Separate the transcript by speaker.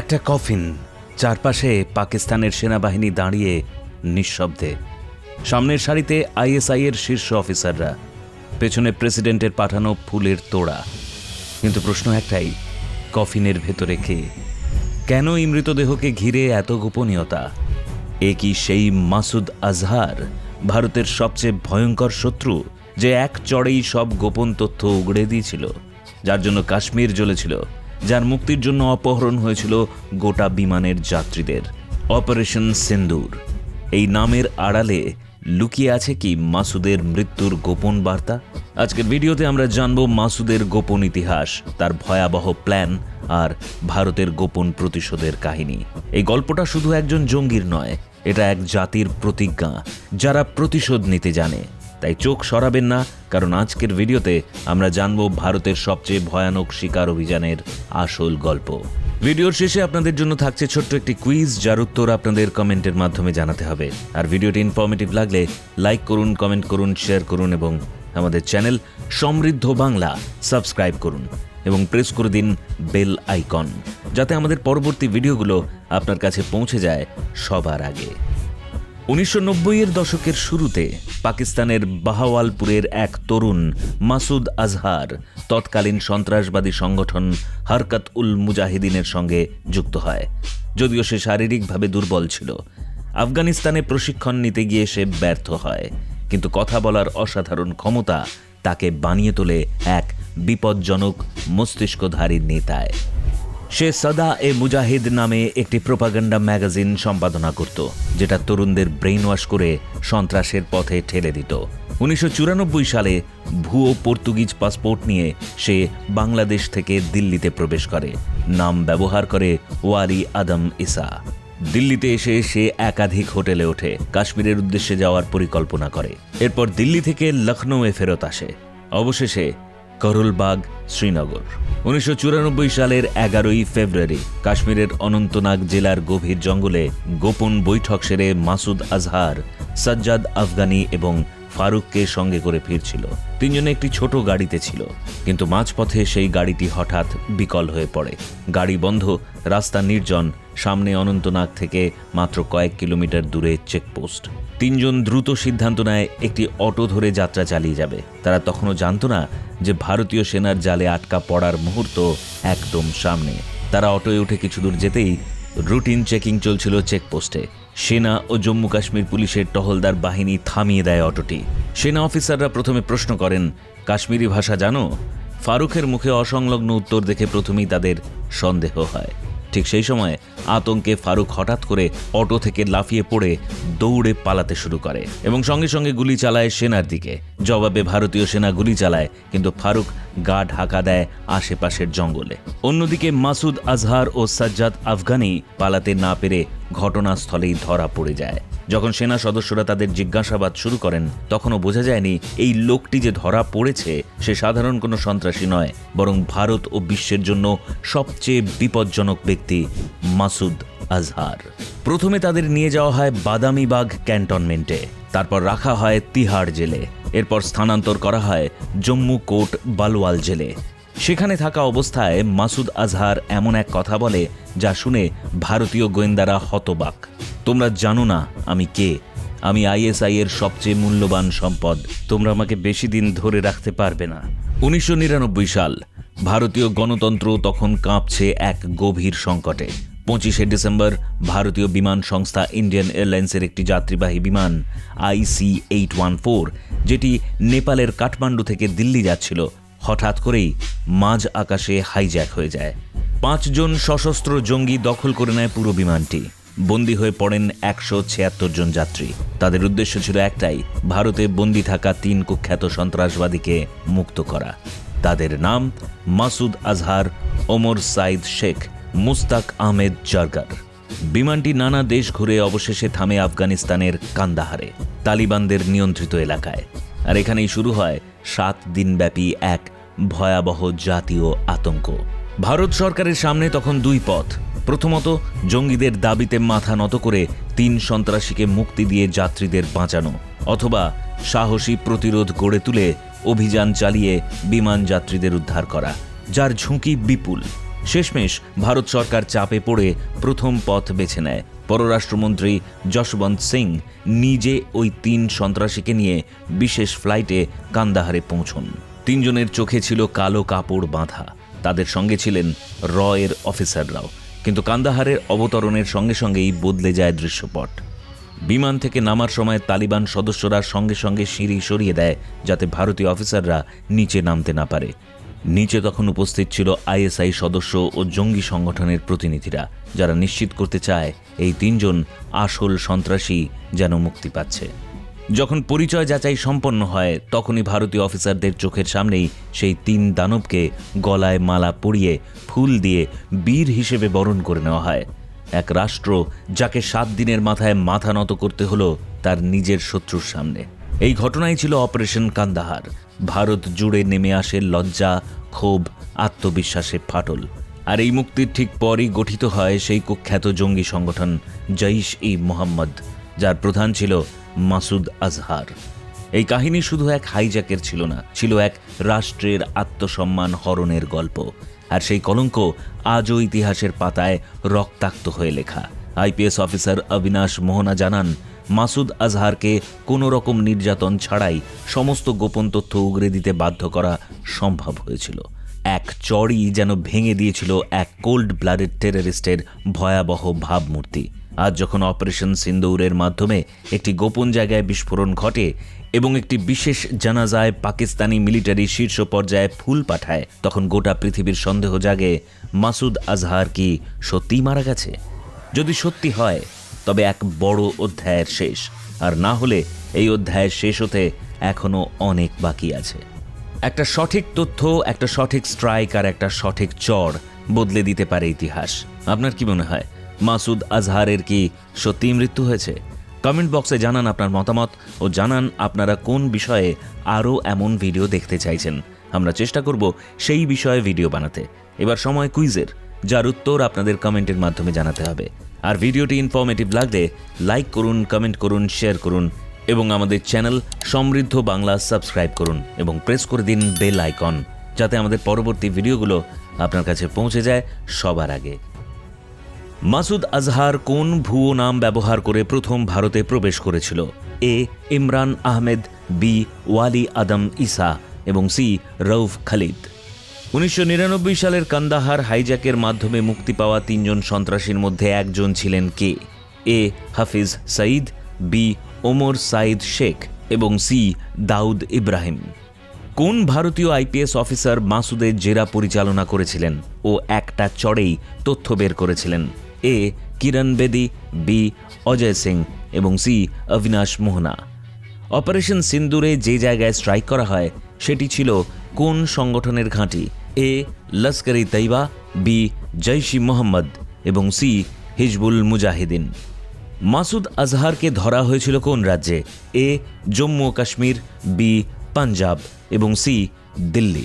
Speaker 1: একটা কফিন চারপাশে পাকিস্তানের সেনাবাহিনী দাঁড়িয়ে নিঃশব্দে। সামনের সারিতে আইএসআই এর শীর্ষ অফিসাররা, পেছনে প্রেসিডেন্টের পাঠানো ফুলের তোড়া। কিন্তু প্রশ্ন একটাই, কফিনের ভেতরে কে? কেন এই মৃতদেহকে ঘিরে এত গোপনীয়তা? এ কি সেই মাসুদ আজহার, ভারতের সবচেয়ে ভয়ঙ্কর শত্রু, যে এক চড়েই সব গোপন তথ্য উগড়ে দিয়েছিল, যার জন্য কাশ্মীর জ্বলেছিল? যার মুক্তির জন্য অপহরণ হয়েছিল গোটা বিমানের যাত্রীদের। অপারেশন সিন্দুর। এই নামের আড়ালে লুকিয়ে আছে কি মাসুদের মৃত্যুর গোপন বার্তা? আজকের ভিডিওতে আমরা জানব মাসুদের গোপন ইতিহাস, তার ভয়াবহ প্ল্যান আর ভারতের গোপন প্রতিশোধের কাহিনী। এই গল্পটা শুধু একজন জঙ্গির নয়, এটা এক জাতির প্রতিজ্ঞা যারা প্রতিশোধ নিতে জানে। তাই চোখ সরাবেন না, কারণ আজকের ভিডিওতে আমরা জানব ভারতের সবচেয়ে ভয়ানক শিকার অভিযানের আসল গল্প। ভিডিওর শেষে আপনাদের জন্য থাকছে ছোট্ট একটি কুইজ, যার উত্তর আপনাদের কমেন্টের মাধ্যমে জানাতে হবে। আর ভিডিওটি ইনফরমেটিভ লাগলে লাইক করুন কমেন্ট করুন শেয়ার করুন এবং আমাদের চ্যানেল সমৃদ্ধ বাংলা সাবস্ক্রাইব করুন এবং প্রেস করে দিন বেল আইকন যাতে আমাদের পরবর্তী ভিডিওগুলো আপনার কাছে পৌঁছে যায় সবার আগে। উনিশশো এর দশকের শুরুতে পাকিস্তানের বাহাওয়ালপুরের এক তরুণ, মাসুদ আজহার, তৎকালীন সন্ত্রাসবাদী সংগঠন হরকত উল মুজাহিদিনের সঙ্গে যুক্ত হয়। যদিও সে শারীরিকভাবে দুর্বল ছিল। আফগানিস্তানে প্রশিক্ষণ নিতে গিয়ে সে ব্যর্থ হয়। কিন্তু কথা বলার অসাধারণ ক্ষমতা তাকে বানিয়ে তোলে এক বিপজ্জনক মস্তিষ্কধারী নেতায়। সে সদা এ মুজাহিদ নামে একটি প্রোপাগান্ডা ম্যাগাজিন সম্পাদনা করত, যেটা তরুণদের ব্রেইন ওয়াশ করে সন্ত্রাসের পথে ঠেলে দিত। উনিশশো চুরানব্বই সালে ভুয়ো পর্তুগিজ পাসপোর্ট নিয়ে সে বাংলাদেশ থেকে দিল্লিতে প্রবেশ করে। নাম ব্যবহার করে ওয়ালি আদম ইসা। দিল্লিতে এসে সে একাধিক হোটেলে ওঠে, কাশ্মীরের উদ্দেশ্যে যাওয়ার পরিকল্পনা করে। এরপর দিল্লি থেকে লখনৌয়ে ফেরত আসে। অবশেষে করুলবাগ, শ্রীনগর। উনিশশো চুরানব্বই সালের এগারোই ফেব্রুয়ারি কাশ্মীরের অনন্তনাগ জেলার গভীর জঙ্গলে গোপন বৈঠক সেরে মাসুদ আজহার, সাজ্জাদ আফগানি এবং ফারুককে সঙ্গে করে ফিরছিল। তিনজনে একটি ছোট গাড়িতে ছিল, কিন্তু মাঝপথে সেই গাড়িটি হঠাৎ বিকল হয়ে পড়ে। গাড়ি বন্ধ, রাস্তা নির্জন, সামনে অনন্তনাগ থেকে মাত্র কয়েক কিলোমিটার দূরে চেকপোস্ট। তিনজন দ্রুত সিদ্ধান্ত নেয়, একটি অটো ধরে যাত্রা চালিয়ে যাবে। তারা তখনও জানতো না যে ভারতীয় সেনার জালে আটকা পড়ার মুহূর্ত একদম সামনে। তারা অটোয় উঠে কিছু দূর যেতেই রুটিন চেকিং চলছিল চেকপোস্টে। সেনা ও জম্মু কাশ্মীর পুলিশের টহলদার বাহিনী থামিয়ে দেয় অটোটি। সেনা অফিসাররা প্রথমে প্রশ্ন করেন, কাশ্মীরি ভাষা জানো? ফারুকের মুখে অসংলগ্ন উত্তর দেখে প্রথমেই তাদের সন্দেহ হয়। ঠিক সেই সময় আতঙ্কে ফারুক হঠাৎ করে অটো থেকে লাফিয়ে পড়ে দৌড়ে পালাতে শুরু করে এবং সঙ্গে সঙ্গে গুলি চালায় সেনার দিকে। জবাবে ভারতীয় সেনা গুলি চালায়, কিন্তু ফারুক গা ঢাকা দেয় আশেপাশের জঙ্গলে। অন্যদিকে মাসুদ আজহার ও সাজ্জাদ আফগানি পালাতে না পেরে ঘটনাস্থলেই ধরা পড়ে যায়। যখন সেনা সদস্যরা তাদের জিজ্ঞাসাবাদ শুরু করেন, তখনও বোঝা যায়নি এই লোকটি যে ধরা পড়েছে, সে সাধারণ কোনো সন্ত্রাসী নয়, বরং ভারত ও বিশ্বের জন্য সবচেয়ে বিপজ্জনক ব্যক্তি মাসুদ আজহার। প্রথমে তাদের নিয়ে যাওয়া হয় বাদামিবাগ ক্যান্টনমেন্টে, তারপর রাখা হয় তিহাড় জেলে, এরপর স্থানান্তর করা হয় জম্মু কোট বালওয়াল জেলে। সেখানে থাকা অবস্থায় মাসুদ আজহার এমন এক কথা বলে, যা শুনে ভারতীয় গোয়েন্দারা হতবাক। তোমরা জানো না আমি কে। আমি আইএসআই এর সবচেয়ে মূল্যবান সম্পদ। তোমরা আমাকে বেশি দিন ধরে রাখতে পারবে না। উনিশশো নিরানব্বই সাল, ভারতীয় গণতন্ত্র তখন কাঁপছে এক গভীর সংকটে। পঁচিশে ডিসেম্বর, ভারতীয় বিমান সংস্থা ইন্ডিয়ান এয়ারলাইন্সের একটি যাত্রীবাহী বিমান, আইসি এইট ওয়ান ফোর, যেটি নেপালের কাঠমান্ডু থেকে দিল্লি যাচ্ছিল হঠাৎ করেই মাঝ আকাশে হাইজ্যাক হয়ে যায়। পাঁচজন সশস্ত্র জঙ্গি দখল করে নেয় পুরো বিমানটি। বন্দী হয়ে পড়েন একশো ছিয়াত্তর জন যাত্রী। তাদের উদ্দেশ্য ছিল একটাই, ভারতে বন্দী থাকা তিন কুখ্যাত সন্ত্রাসবাদীকে মুক্ত করা। তাদের নাম মাসুদ আজহার, ওমর সাইদ শেখ, মুস্তাক আহমেদ জারগার। বিমানটি নানা দেশ ঘুরে অবশেষে থামে আফগানিস্তানের কান্দাহারে, তালিবানদের নিয়ন্ত্রিত এলাকায়। আর এখানেই শুরু হয় সাত দিনব্যাপী এক ভয়াবহ জাতীয় আতঙ্ক। ভারত সরকারের সামনে তখন দুই পথ। প্রথমত, জঙ্গিদের দাবিতে মাথা নত করে তিন সন্ত্রাসীকে মুক্তি দিয়ে যাত্রীদের বাঁচানো অথবা সাহসী প্রতিরোধ গড়ে তুলে অভিযান চালিয়ে বিমান যাত্রীদের উদ্ধার করা, যার ঝুঁকি বিপুল। শেষমেশ, ভারত সরকার চাপে পড়ে প্রথম পথ বেছে নেয়। পররাষ্ট্রমন্ত্রী যশবন্ত সিং নিজে ওই তিন সন্ত্রাসীকে নিয়ে বিশেষ ফ্লাইটে কান্দাহারে পৌঁছন। তিনজনের চোখে ছিল কালো কাপড় বাঁধা। তাদের সঙ্গে ছিলেন র এর অফিসাররাও কিন্তু কান্দাহারের অবতরণের সঙ্গে সঙ্গেই বদলে যায় দৃশ্যপট। বিমান থেকে নামার সময় তালিবান সদস্যরা সঙ্গে সঙ্গে সিঁড়ি সরিয়ে দেয়, যাতে ভারতীয় অফিসাররা নিচে নামতে না পারে। নিচে তখন উপস্থিত ছিল আইএসআই সদস্য ও জঙ্গি সংগঠনের প্রতিনিধিরা, যারা নিশ্চিত করতে চায় এই তিনজন আসল সন্ত্রাসী যেন মুক্তি পাচ্ছে। যখন পরিচয় যাচাই সম্পন্ন হয়, তখনই ভারতীয় অফিসারদের চোখের সামনেই সেই তিন দানবকে গলায় মালা পরিয়ে ফুল দিয়ে বীর হিসেবে বরণ করে নেওয়া হয়। এক রাষ্ট্র যাকে সাত দিনের মাথায় মাথা নত করতে হলো তার নিজের শত্রুর সামনে। এই ঘটনাই ছিল অপারেশন কান্দাহার। ভারত জুড়ে নেমে আসে লজ্জা, ক্ষোভ, আত্মবিশ্বাসে ফাটল। আর এই মুক্তির ঠিক পরই গঠিত হয় সেই কুখ্যাত জঙ্গি সংগঠন জৈশ ই মোহাম্মদ যার প্রধান ছিল মাসুদ আজহার। এই কাহিনী শুধু এক হাইজ্যাকের ছিল না, ছিল এক রাষ্ট্রের আত্মসম্মান হরণের গল্প। আর সেই কলঙ্ক আজও ইতিহাসের পাতায় রক্তাক্ত হয়ে লেখা। আইপিএস অফিসার অবিনাশ মোহনা জানান, মাসুদ আজহারকে কোনো রকম নির্যাতন ছাড়াই সমস্ত গোপন তথ্য উগরে দিতে বাধ্য করা সম্ভব হয়েছিল। এক চড়ই যেন ভেঙে দিয়েছিল এক কোল্ড ব্লাডেড টেররিস্টের ভয়াবহ ভাবমূর্তি। আজ যখন অপারেশন সিন্দৌরের মাধ্যমে একটি গোপন জায়গায় বিস্ফোরণ ঘটে এবং একটি বিশেষ জানাজায় পাকিস্তানি মিলিটারি শীর্ষ পর্যায়ে ফুল পাঠায়, তখন গোটা পৃথিবীর সন্দেহ জাগে, মাসুদ আজহার কি সত্যিই মারা গেছে? যদি সত্যি হয়, তবে এক বড় অধ্যায়ের শেষ। আর না হলে এই অধ্যায়ের শেষ হতে এখনও অনেক বাকি আছে। একটা সঠিক তথ্য, একটা সঠিক স্ট্রাইক আর একটা সঠিক চর বদলে দিতে পারে ইতিহাস। আপনার কি মনে হয়? মাসুদ আজহারের কি সত্যিই মৃত্যু হয়েছে? কমেন্ট বক্সে জানান আপনার মতামত ও জানান আপনারা কোন বিষয়ে আরও এমন ভিডিও দেখতে চাইছেন। আমরা চেষ্টা করব সেই বিষয়ে ভিডিও বানাতে। এবার সময় কুইজের, যার উত্তর আপনাদের কমেন্টের মাধ্যমে জানাতে হবে। আর ভিডিওটি ইনফরমেটিভ লাগলে লাইক করুন কমেন্ট করুন শেয়ার করুন এবং আমাদের চ্যানেল সমৃদ্ধ বাংলা সাবস্ক্রাইব করুন এবং প্রেস করে দিন বেল আইকন যাতে আমাদের পরবর্তী ভিডিওগুলো আপনার কাছে পৌঁছে যায় সবার আগে। মাসুদ আজহার কোন ভুয়ো নাম ব্যবহার করে প্রথম ভারতে প্রবেশ করেছিল? এ. ইমরান আহমেদ, বি. ওয়ালি আদম ইসা এবং সি. রৌফ খালিদ। উনিশশো নিরানব্বই সালের কান্দাহার হাইজ্যাকের মাধ্যমে মুক্তি পাওয়া তিনজন সন্ত্রাসীর মধ্যে একজন ছিলেন কে? এ. হাফিজ সঈদ, বি. ওমর সাইদ শেখ এবং সি. দাউদ ইব্রাহিম। কোন ভারতীয় আইপিএস অফিসার মাসুদের জেরা পরিচালনা করেছিলেন ও একটা চড়েই তথ্য বের করেছিলেন? এ, কিরণ বেদি, বি, অজয় সিং এবং সি, অবিনাশ মোহনা। অপারেশন সিন্দুরে যে জায়গায় স্ট্রাইক করা হয়, সেটি ছিল কোন সংগঠনের ঘাঁটি? এ লস্কর ই তৈবা, বি, জৈশ মোহাম্মদ এবং সি, হিজবুল মুজাহিদিন। মাসুদ আজহারকে ধরা হয়েছিল কোন রাজ্যে? এ, জম্মু ও কাশ্মীর, বি, পাঞ্জাব এবং সি, দিল্লি।